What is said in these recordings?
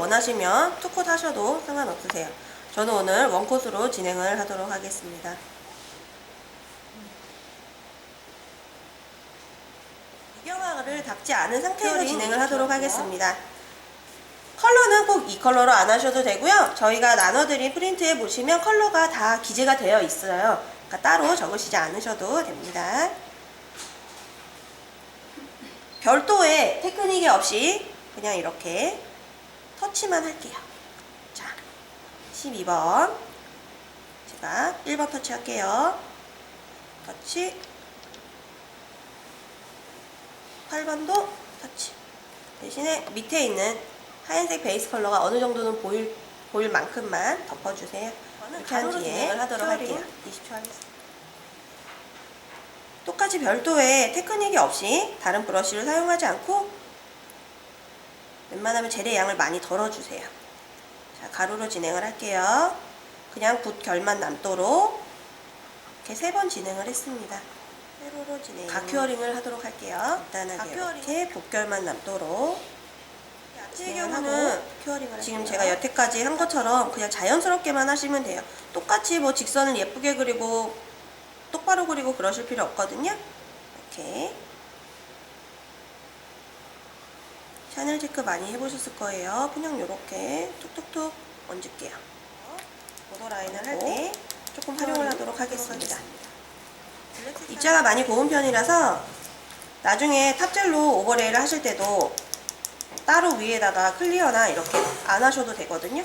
원하시면 투컷 하셔도 상관없으세요. 저는 오늘 원컷으로 진행을 하도록 하겠습니다. 이경화를 닦지 않은 상태에서 진행을 하도록 하겠습니다. 컬러는 꼭 이 컬러로 안 하셔도 되고요. 저희가 나눠드린 프린트에 보시면 컬러가 다 기재가 되어 있어요. 그러니까 따로 적으시지 않으셔도 됩니다. 별도의 테크닉이 없이 그냥 이렇게 터치만 할게요. 자, 12번. 제가 1번 터치 할게요. 터치. 8번도 터치. 대신에 밑에 있는 하얀색 베이스 컬러가 어느 정도는 보일, 보일 만큼만 덮어주세요. 한 가로로 뒤에 진행을 하도록. 할게요. 20초 하겠습니다. 똑같이 별도의 테크닉이 없이 다른 브러쉬를 사용하지 않고 웬만하면 젤의 양을 많이 덜어주세요. 자, 가루로 진행을 할게요. 그냥 붓 결만 남도록 이렇게 세 번 진행을 했습니다. 세로로 진행. 가큐어링을 하도록 할게요. 간단하게 가큐어링. 이렇게 붓결만 남도록. 야채의 진행을 경우는 지금. 제가 여태까지 한 것처럼 그냥 자연스럽게만 하시면 돼요. 똑같이 뭐 직선을 예쁘게 그리고 똑바로 그리고 그러실 필요 없거든요. 이렇게 샤넬 체크 많이 해보셨을 거예요. 그냥 이렇게 툭툭툭 얹을게요. 보도 라인을 할 때 조금 활용을 하도록 하겠습니다. 입자가 많이 고운 편이라서 나중에 탑젤로 오버레이를 하실 때도 따로 위에다가 클리어나 이렇게 안 하셔도 되거든요.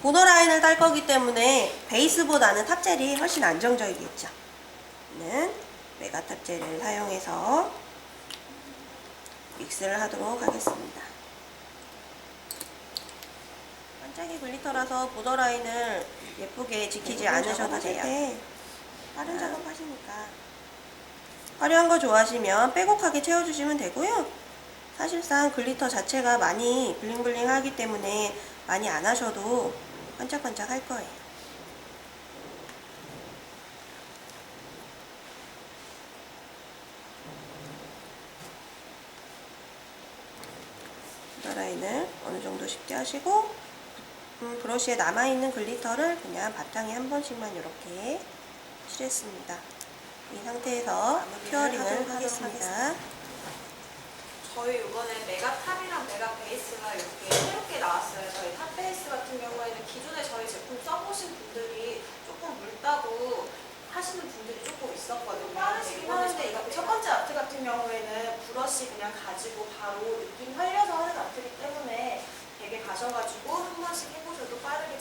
보더 라인을 딸 거기 때문에 베이스보다는 탑젤이 훨씬 안정적이겠죠. 는 메가 탑젤을 사용해서 믹스를 하도록 하겠습니다. 반짝이 글리터라서 보더 라인을 예쁘게 지키지 네, 않으셔도 돼요. 다른 작업 하시니까. 화려한 거 좋아하시면 빼곡하게 채워주시면 되고요. 사실상 글리터 자체가 많이 블링블링 하기 때문에 많이 안 하셔도 반짝반짝 할 거예요. 라인을 어느 정도 쉽게 하시고 음, 브러쉬에 남아있는 글리터를 그냥 바탕에 한 번씩만 이렇게 칠했습니다. 이 상태에서 큐어링을 하겠습니다. 저희 이번에 메가 탑이랑 메가 베이스가 이렇게 새롭게 나왔어요. 저희 탑 베이스 같은 경우에는 기존에 저희 제품 써보신 분들이 조금 묽다고 하시는 분들이 조금 있었거든요. 빠르시긴 하는데 이거 첫 번째 아트 같은 경우에는 그것이 그냥 가지고 바로 느낌 살려서 하는 아트기 때문에 되게 가셔가지고 한 번씩 해보셔도 빠르게